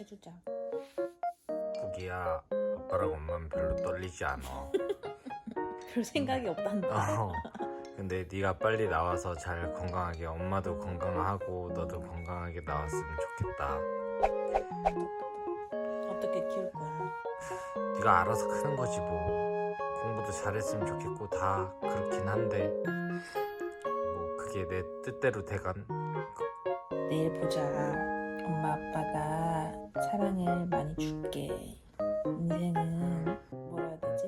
해주자. 부기야 아빠랑 엄마는 별로 떨리지 않아 별 생각이 없단다. 어, 근데 네가 빨리 나와서 잘 건강하게 엄마도 건강하고 너도 건강하게 나왔으면 좋겠다 어떻게 키울 거야? 네가 알아서 크는 거지 뭐 공부도 잘했으면 좋겠고 다 그렇긴 한데 뭐 그게 내 뜻대로 돼간 내일 보자. 엄마 아빠가 사랑을 많이 줄게. 인생은 뭐라 해야 되지?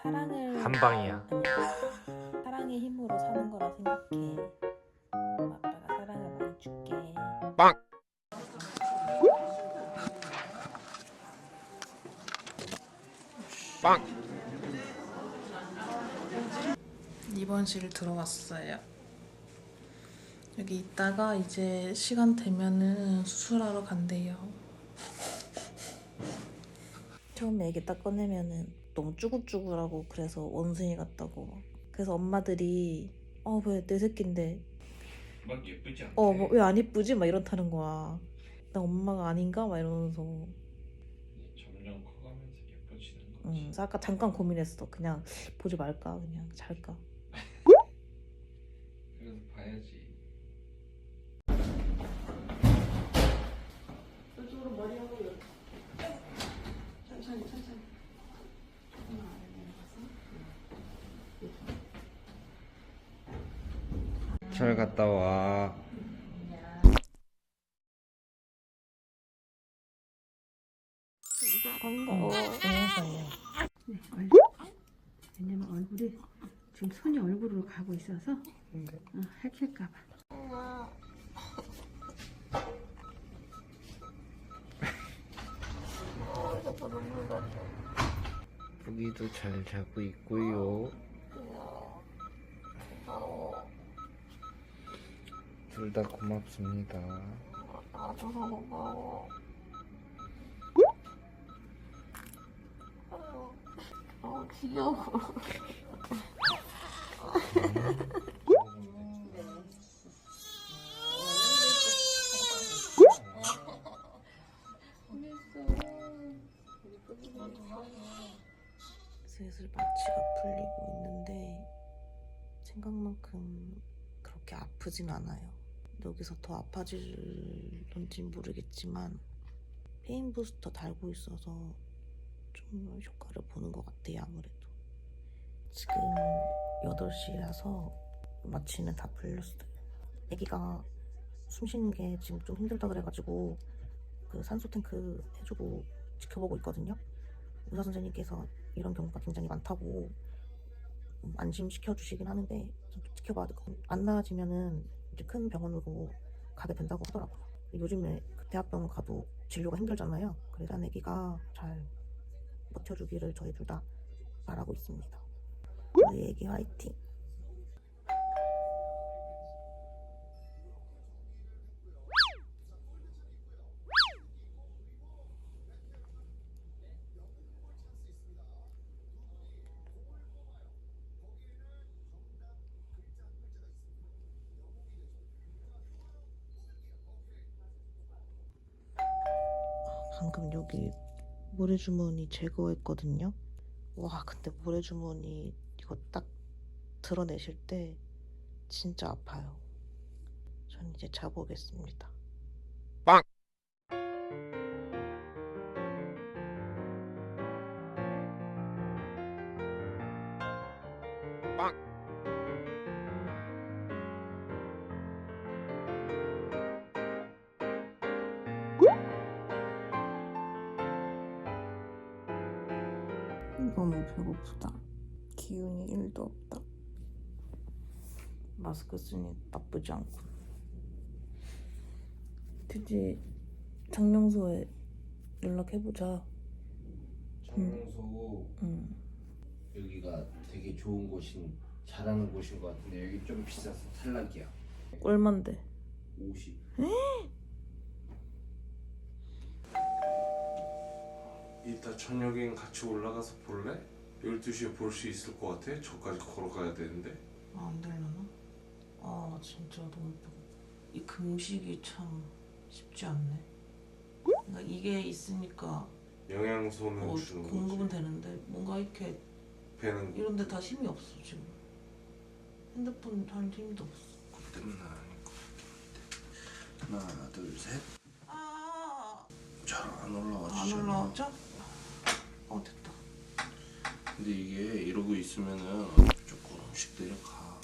사랑을 한 방이야 아니, 사랑의 힘으로 사는 거라 생각해. 엄마 아빠가 사랑을 많이 줄게. 빵! 입원실 들어왔어요. 여기 있다가 이제 시간 되면은 수술하러 간대요. 처음에 애기 딱 꺼내면은 너무 쭈글쭈글하고 그래서 원숭이 같다고. 그래서 엄마들이 어 왜 내 새끼인데 막 예쁘지 않게 어 왜안 이쁘지? 막 이렇다는 거야. 나 엄마가 아닌가? 막 이러면서. 점점 커가면서 예뻐지는 응. 그래서 아까 잠깐 고민했어. 그냥 보지 말까? 그냥 잘까? 그래서 봐야지 잘 갔다 와 반가워. 네, 얼굴. 왜냐면 얼굴이 지금 손이 얼굴로 가고 있어서 어, 핥힐까봐. 부기도 잘 자고 있고요. 둘 다 고맙습니다 슬슬 마취가 풀리고 있는데 생각만큼 그렇게 아프진 않아요. 여기서 더 아파질런지 모르겠지만 페인 부스터 달고 있어서 좀 효과를 보는 것 같아요 아무래도. 지금 8시라서 마취는 다 풀렸어요. 아기가 숨 쉬는 게 지금 좀 힘들다 그래가지고 그 산소 탱크 해주고 지켜보고 있거든요. 의사 선생님께서 이런 경우가 굉장히 많다고 음, 안심시켜 주시긴 하는데 좀 지켜봐야 될 것 같아요. 안 나아지면은 이제 큰 병원으로 가게 된다고 하더라고요. 요즘에 그 대학병원 가도 진료가 힘들잖아요. 그래서 아기가 잘 버텨주기를 저희 둘 다 바라고 있습니다. 우리 애기 화이팅! 여기 모래주머니 제거했거든요. 와, 근데 모래주머니 이거 딱 드러내실 때 진짜 아파요. 전 이제 자보겠습니다. 빵! 빵! 쓰니 나쁘지 않군. 드디 장명소에 연락해보자. 장명소 응. 여기가 되게 좋은 곳인 잘하는 곳인 것 같은데 여기 좀 비싸서 탈락이야 얼만데? 50 이따 저녁엔 같이 올라가서 볼래? 12시에 볼 수 있을 것 같아? 저까지 걸어가야 되는데 아, 안 되려나? 아, 진짜 너무. 이 금식이 참 쉽지 않네. 그러니까 이게 있으니까 영양소는 뭐 주는 공급은 거지. 되는데 뭔가 이렇게 배는 이런 데 다 힘이 없어 지금 핸드폰 할 힘도 없어 아닐 것 같아. 하나, 둘, 셋. 아, 잘 안 올라와지잖아. 안 올라왔죠? 어 됐다 근데 이게 이러고 있으면은 조금씩 내려가.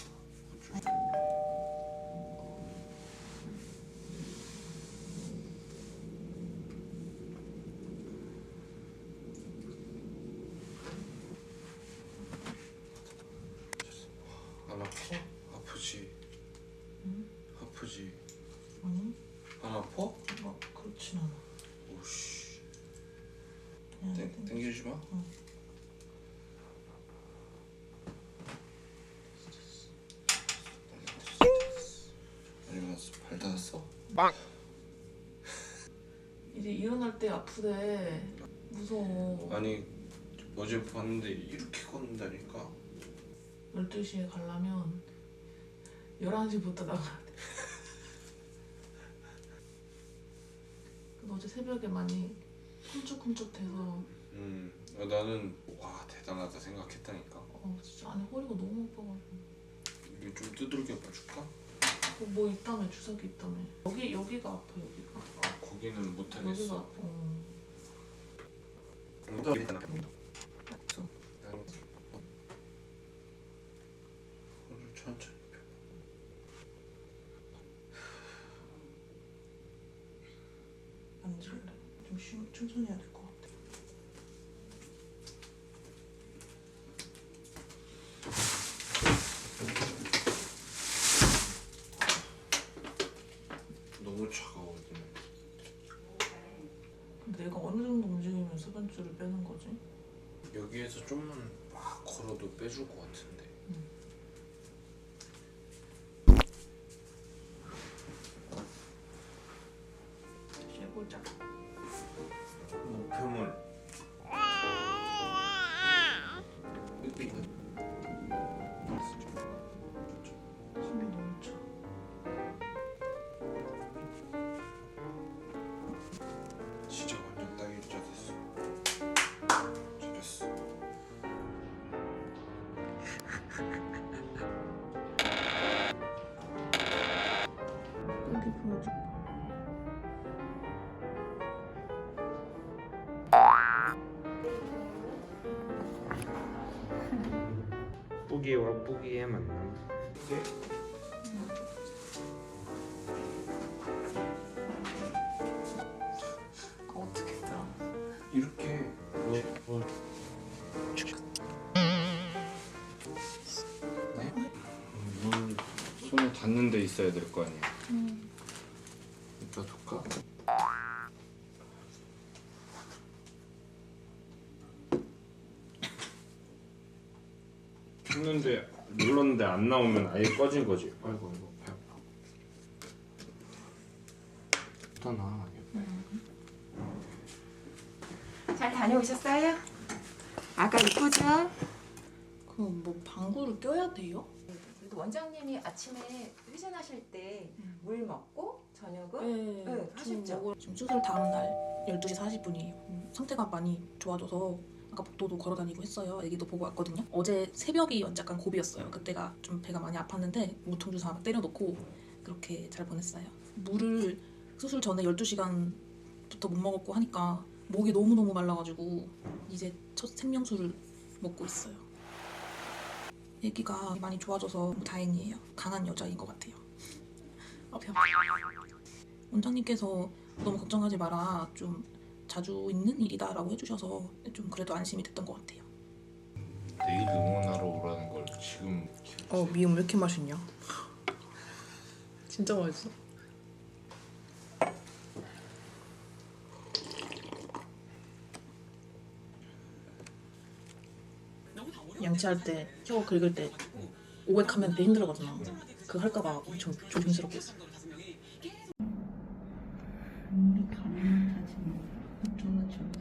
어쩔 수 안 아파? 아프지? 아프지? 아니 안 아파? 뭐 그렇진 않아 오씨 그냥 땡, 땡- 땡기지 마 응. 아니면 발 닿았어? 이제 일어날 때 아프대. 무서워. 아니 어제 봤는데 이렇게 걷는다니까 12시에 가려면 11시부터 나가야 돼. 근데 어제 새벽에 많이 쿰쭉쿰쭉해서 음 아, 나는 와 대단하다 생각했다니까 어, 진짜 안에 허리가 너무 아파가지고 이게 좀 두들겨 봐줄까? 어, 뭐 있다며 주사기 있다며. 여기 여기가 아파 여기가. 아 거기는 여기가 못하겠어 아파 어. 맞죠? 손을 천천히 펴. 만질래? 좀 쉬, 천천히 해야 될 것 같아 너무 차가워지네 근데 내가 어느 정도 습관줄을 빼는 거지? 여기에서 좀만 막 걸어도 빼줄 것 같은데. 다시 해보 뿌기의 만남. 아, 어떻게 했더라? 이렇게 어, 어. 네? 물 손에 닿는 데 있어야 될 거 아니야 이 아예 꺼진 거지 아이고 아이고 배 아파 일단 나 잘 다녀오셨어요? 아까 이쁘죠? 그럼 뭐 방구를 껴야 돼요? 그래도 원장님이 아침에 회전하실 때 물 먹고 저녁은 네, 네, 하셨죠? 지금 수술 다음 날 12시 40분이에요. 상태가 많이 좋아져서 아까 복도도 걸어 다니고 했어요. 아기도 보고 왔거든요. 어제 새벽이 약간 고비였어요. 그때가 좀 배가 많이 아팠는데 무통 주사 막 때려놓고 그렇게 잘 보냈어요. 물을 수술 전에 12시간부터 못 먹었고 하니까 목이 너무너무 말라가지고 이제 첫 생명수를 먹고 있어요. 아기가 많이 좋아져서 다행이에요. 강한 여자인 것 같아요. 아, 배 아파. 원장님께서 너무 걱정하지 마라 좀 자주 있는 일이다라고 해주셔서 좀 그래도 안심이 됐던 것 같아요. 내일 응원하러 오라는 걸 지금 어 미음 왜 이렇게 맛있냐? 진짜 맛있어. 양치할 때 혀 긁을 때 오백하면 배 힘들어거든요. 그거 할까봐 엄청 조심스럽게 했어. 우리 가면 다지 어쩌나 저쩌나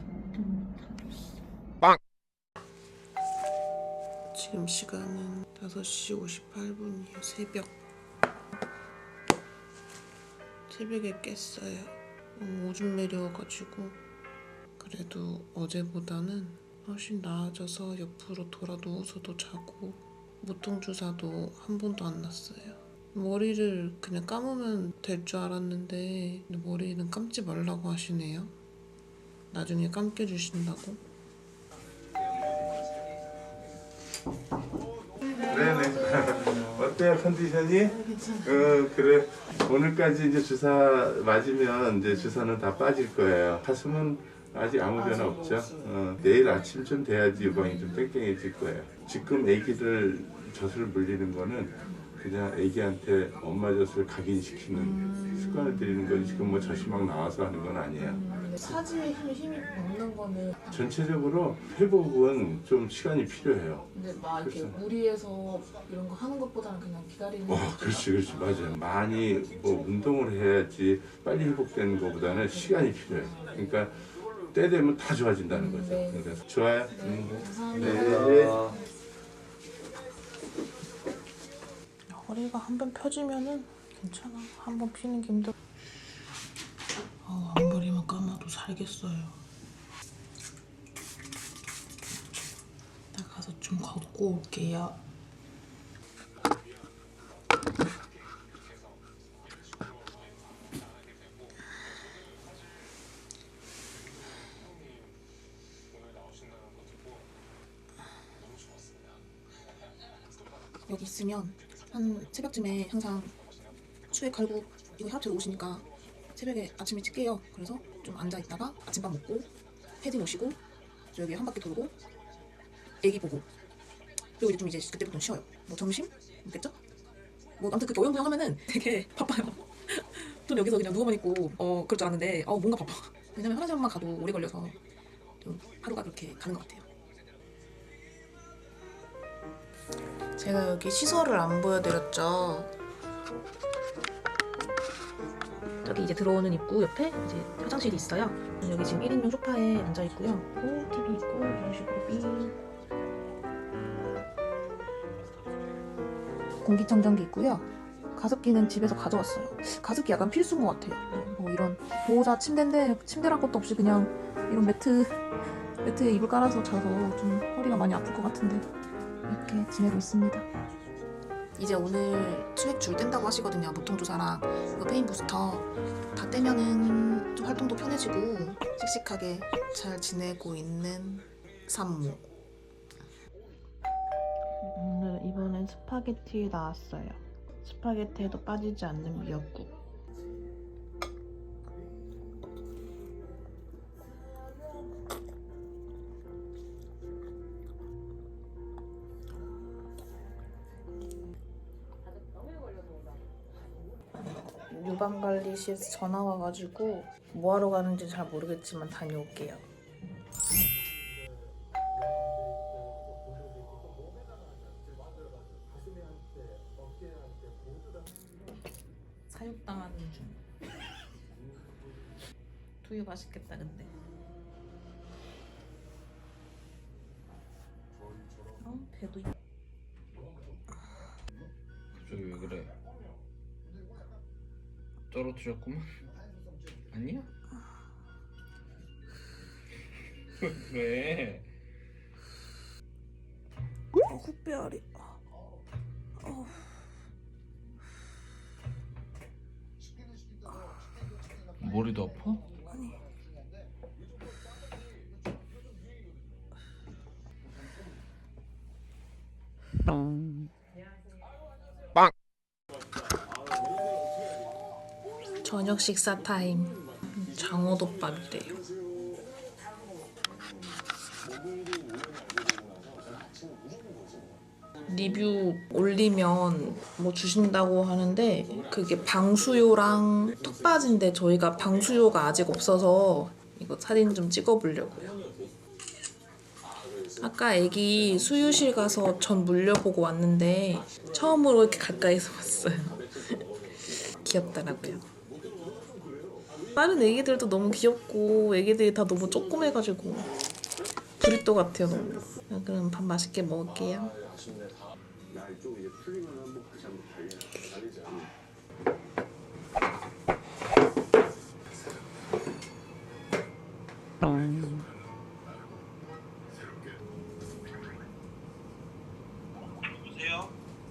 지금 시간은 5시 58분이에요 새벽 새벽에 깼어요 어, 오줌 내려가지고 그래도 어제보다는 훨씬 나아져서 옆으로 돌아 누워서도 자고 무통 주사도 한 번도 안 났어요. 머리를 그냥 감으면 될 줄 알았는데 머리는 감지 말라고 하시네요. 나중에 감겨 주신다고. 네네. 어때요 컨디션이? 어 그래. 오늘까지 이제 주사 맞으면 이제 주사는 다 빠질 거예요. 가슴은 아직 아무 변화 없죠. 어, 내일 아침쯤 돼야지 유방이 좀 땡땡해질 거예요. 지금 아기들 젖을 물리는 거는 그냥 아기한테 엄마 젖을 각인시키는 습관을 들이는 거지 지금 뭐 젖이 막 나와서 하는 건 아니에요. 사지에 힘이, 힘이 없는 거는 전체적으로 회복은 좀 시간이 필요해요. 근데 막 이렇게 그렇죠. 무리해서 이런 거 하는 것보다는 그냥 기다리는 어, 게 그렇지, 그렇지, 맞아요. 많이 뭐 운동을 해야지 빨리 회복되는 것보다는 시간이 필요해요. 그러니까 때 되면 다 좋아진다는 거죠. 네. 그러니까 좋아요. 네, 음. 감사합니다. 네. 허리가 한 번 펴지면은 괜찮아. 한 번 피는 게 힘들어. 아, 앞머리만 감아도 살겠어요. 나 가서 좀 걷고 올게요. 여기 있으면 한 새벽쯤에 항상 수액 갈고 이거 재러 오시니까 새벽에 아침 일찍 깨요. 그래서 좀 앉아 있다가 아침밥 먹고 패딩 오시고 여기 한 바퀴 돌고 애기 보고 그리고 이제 좀 이제 그때부터 쉬어요. 뭐 점심 먹겠죠? 뭐 아무튼 그렇게 어영부영 하면은 되게 바빠요. 좀 여기서 그냥 누워만 있고 어 그럴 줄 알았는데 어 뭔가 바빠. 왜냐면 화장실 한번 가도 오래 걸려서 좀 하루가 그렇게 가는 것 같아요. 제가 여기 시설을 안 보여드렸죠. 여기 이제 들어오는 입구 옆에 이제 화장실이 있어요. 여기 지금 1인용 소파에 앉아 있고요. 오, TV 있고 이런 식으로 삥. 공기청정기 있고요. 가습기는 집에서 가져왔어요. 가습기 약간 필수인 것 같아요. 뭐 이런 보호자 침대인데 침대란 것도 없이 그냥 이런 매트 매트에 이불 깔아서 자서 좀 허리가 많이 아플 것 같은데 이렇게 지내고 있습니다. 이제 오늘 수액 줄 뗀다고 하시거든요. 보통 주사랑 이거 페인 부스터 다 떼면은 좀 활동도 편해지고 씩씩하게 잘 지내고 있는 산모. 오늘 이번엔 스파게티 나왔어요. 스파게티에도 빠지지 않는 미역국. 유방관리실에서 전화 와가지고 뭐하러 가는지 잘 모르겠지만 다녀올게요. 떨어뜨렸구만? 아니야? 왜? 어, 훗배아리. 어. 머리도 아파? 아니. 저녁 식사 타임. 장어덮밥이래요. 리뷰 올리면 뭐 주신다고 하는데 그게 방수요랑 턱받인데 저희가 방수요가 아직 없어서 이거 사진 좀 찍어보려고요. 아까 애기 수유실 가서 전 물려보고 왔는데 처음으로 이렇게 가까이서 봤어요. 귀엽더라고요. 다른 애기들도 너무 귀엽고 애기들이 다 너무 조그매가지고 브리또 같아요 너무. 그럼 밥 맛있게 먹을게요.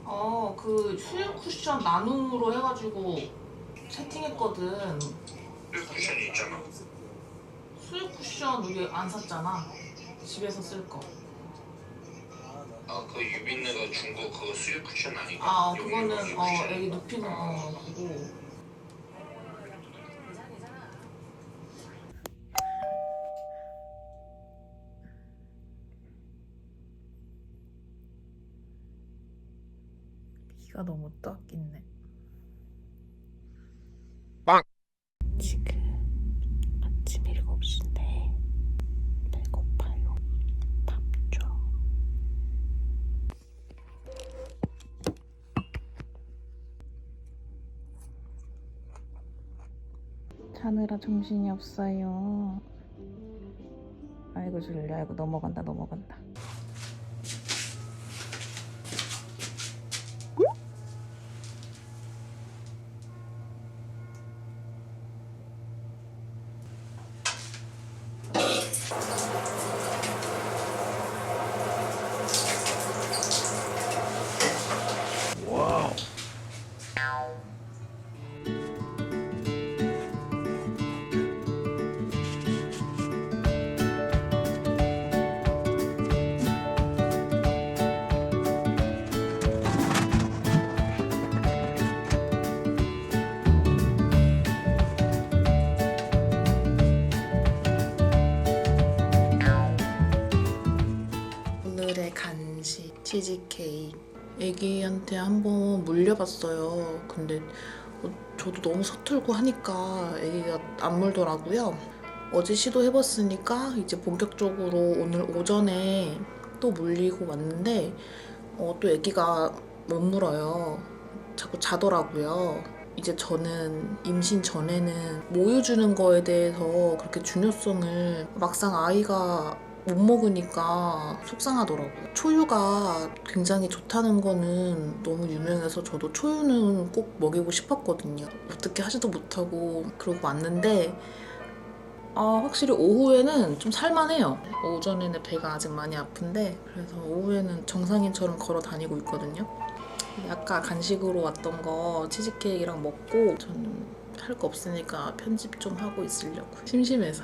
어, 그 수유 쿠션 나눔으로 해가지고 세팅했거든. 수유 쿠션이 있잖아. 수유 쿠션 우리 안 샀잖아. 집에서 쓸 거. 아, 그 유빈네가 준 거 그거 수유 쿠션 아니고? 아, 그거는 어 애기 눕히는 거 그거. 비가 너무 떠있네. 지금 아침 7시인데 배고파요. 밥 줘. 자느라 정신이 없어요. 아이고 줄려 아이고 넘어간다 넘어간다. 치즈케이크 애기한테 한번 물려봤어요. 근데 어, 저도 너무 서툴고 하니까 애기가 안 물더라고요. 어제 시도해봤으니까 이제 본격적으로 오늘 오전에 또 물리고 왔는데 어, 또 애기가 못 물어요. 자꾸 자더라고요. 이제 저는 임신 전에는 모유 주는 거에 대해서 그렇게 중요성을 막상 아이가 못 먹으니까 속상하더라고요. 초유가 굉장히 좋다는 거는 너무 유명해서 저도 초유는 꼭 먹이고 싶었거든요. 어떻게 하지도 못하고 그러고 왔는데 아, 확실히 오후에는 좀 살만해요. 오전에는 배가 아직 많이 아픈데 그래서 오후에는 정상인처럼 걸어 다니고 있거든요. 아까 간식으로 왔던 거 치즈케이크랑 먹고 저는 할 거 없으니까 편집 좀 하고 있으려고 심심해서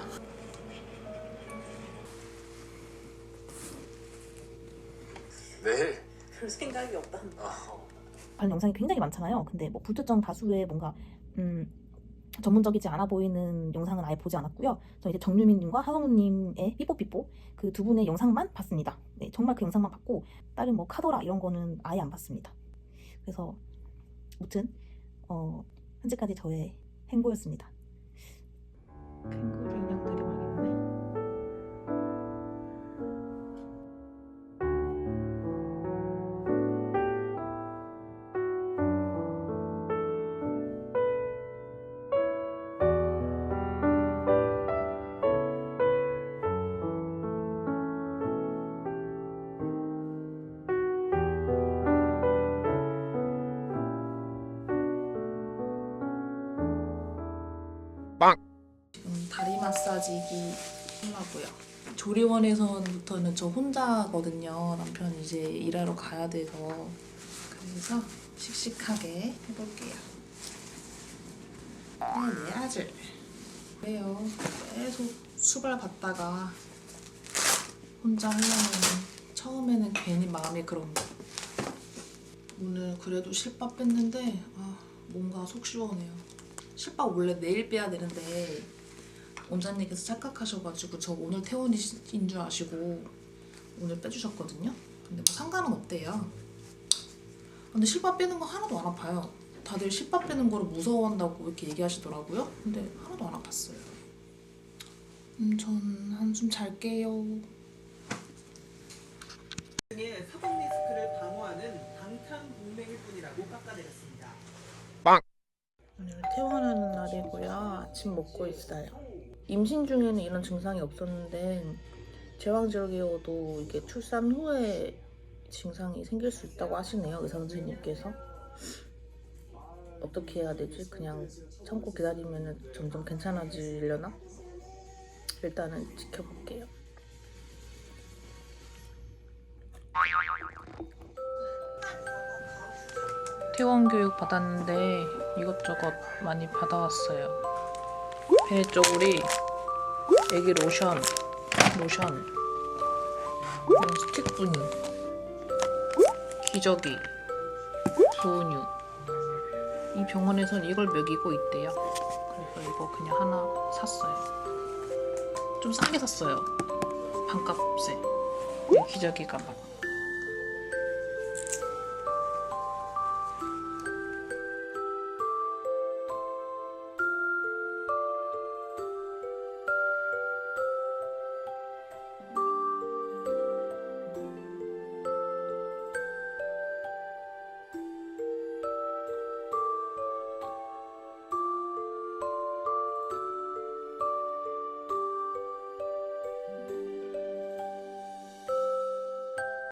내일 별 생각이 없다. 관련 영상이 굉장히 많잖아요. 근데 뭐 불특정 다수의 뭔가 음, 전문적이지 않아 보이는 영상은 아예 보지 않았고요. 저 이제 정유민님과 하성우님의 삐뽀삐뽀 그 두 분의 영상만 봤습니다. 네, 정말 그 영상만 봤고 다른 뭐 카더라 이런 거는 아예 안 봤습니다. 그래서 무튼 어, 현재까지 저의 행보였습니다. 캥거루 인형들이 마사지기 하려고요. 조리원에서부터는 저 혼자거든요. 남편 이제 일하러 가야 돼서 그래서 씩씩하게 해볼게요. 네, 내 아들. 그래요. 계속 수발 받다가 혼자 하려면 처음에는 괜히 마음이 그런 거. 오늘 그래도 실밥 뺐는데 아, 뭔가 속 시원해요. 실밥 원래 내일 빼야 되는데 원장님께서 착각하셔가지고 저 오늘 퇴원인 줄 아시고 오늘 빼주셨거든요. 근데 뭐 상관은 없대요. 근데 실밥 빼는 거 하나도 안 아파요. 다들 실밥 빼는 거를 무서워한다고 이렇게 얘기하시더라고요. 근데 하나도 안 아팠어요. 음, 전 한숨 잘게요. 등의 사법 리스크를 방어하는 방탄복맹일 뿐이라고 깎아내렸습니다. 오늘 퇴원하는 날이고요. 아침 먹고 있어요. 임신 중에는 이런 증상이 없었는데 제왕절개여도 이게 출산 후에 증상이 생길 수 있다고 하시네요. 의사 선생님께서. 어떻게 해야 되지? 그냥 참고 기다리면 점점 괜찮아지려나? 일단은 지켜볼게요. 퇴원 교육 받았는데 이것저것 많이 받아왔어요. 베네 쪼구리, 애기 로션, 로션, 스틱 분유, 기저귀, 부은유. 이 병원에선 이걸 먹이고 있대요. 그래서 이거 그냥 하나 샀어요. 좀 싸게 샀어요. 반값에. 이 기저귀가 막